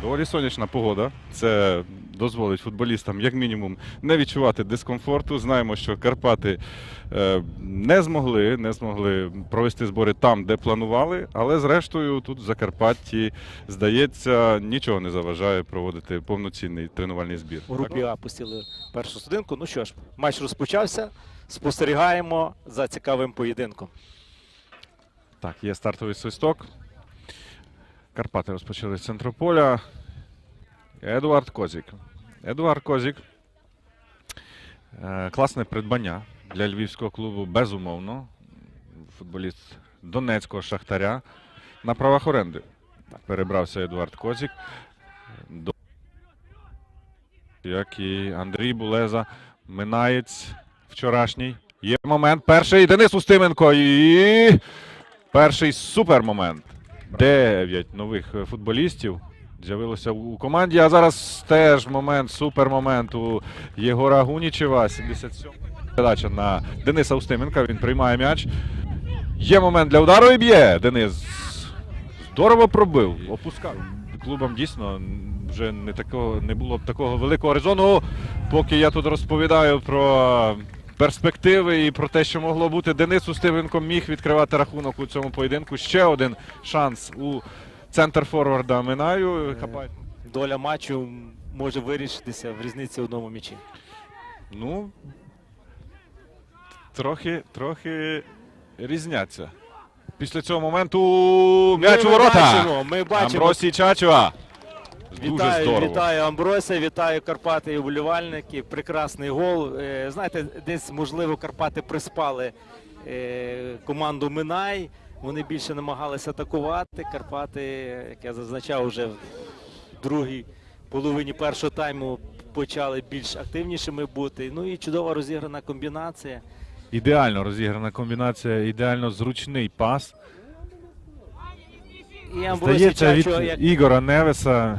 Доволі сонячна погода. Це дозволить футболістам, як мінімум, не відчувати дискомфорту. Знаємо, що Карпати е, не змогли, не змогли провести збори там, де планували, але зрештою тут в Закарпатті, здається, нічого не заважає проводити повноцінний тренувальний збір. У групі А пустили першу судинку. Ну що ж, матч розпочався. Спостерігаємо за цікавим поєдинком. Так, є стартовий свисток. Карпати розпочали з центру поля. Едуард Козік. Едуард Козік. Е, Класне придбання для львівського клубу, безумовно. Футболіст Донецького Шахтаря. На правах оренди перебрався Едуард Козік. До... Як і Андрій Булеза. Минаєць вчорашній. Є момент. Перший Денис Устименко. І перший супермомент. Дев'ять нових е, футболістів з'явилося у команді. А зараз теж момент, супермомент у Єгора Гунічева. 77 передача на Дениса Устименка. Він приймає м'яч. Є момент для удару і б'є. Денис здорово пробив. Опускав. Клубам дійсно вже не такого не було б такого великого резону. Поки я тут розповідаю про перспективи і про те, що могло бути. Денис Устименко міг відкривати рахунок у цьому поєдинку. Ще один шанс у центр форварда Минаю. Доля матчу може вирішитися в різниці одному м'ячі. Ну трохи, трохи різняться. Після цього моменту м'яч у ворота. ми бачимо. Амбросій Чачуа. Дуже Вітаю, здорово. вітаю Амброся, вітаю Карпати і вболівальники. Прекрасний гол. Е, знаєте, десь можливо Карпати приспали е, команду Минай. Вони більше намагалися атакувати. Карпати, як я зазначав, вже в другій половині першого тайму почали більш активнішими бути. Ну і чудова розіграна комбінація. Ідеально розіграна комбінація, ідеально зручний пас. І Здається, від як Ігора Невеса.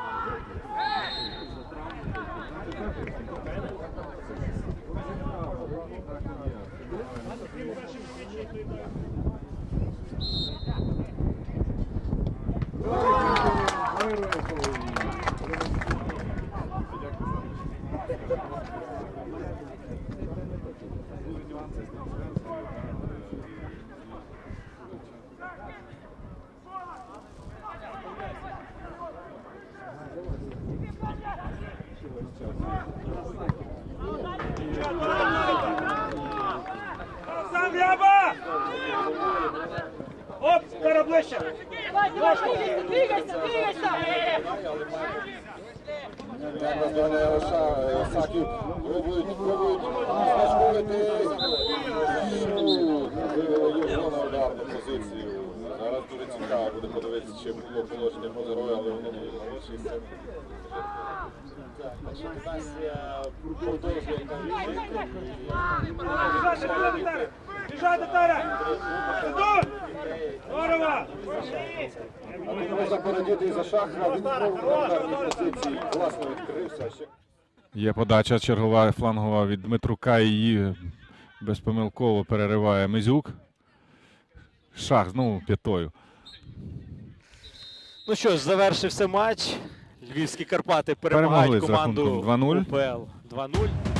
Оп, скоро ближче! Давай, давай, двигайся, двигайся, двигайся! Наздоганяє Оша, Осаків, пробують, пробують знашкодити. Його на ударну позицію. Зараз дуже цікаво буде подивитися, чи було положення по герою, але воно було молодший. Біжать, Татаре! Біжать, Татаре! Сидуть! Здорово! Можна порадіти і за шахра, він знову на позиції. Класно відкрився. Ще Є подача чергова флангова від Дмитрука. і Її безпомилково перериває Мизюк. Шах знову п'ятою. Ну що ж, завершився матч. Львівські Карпати перемагають Перемогли з команду рахунком 2:0. УПЛ 2-0.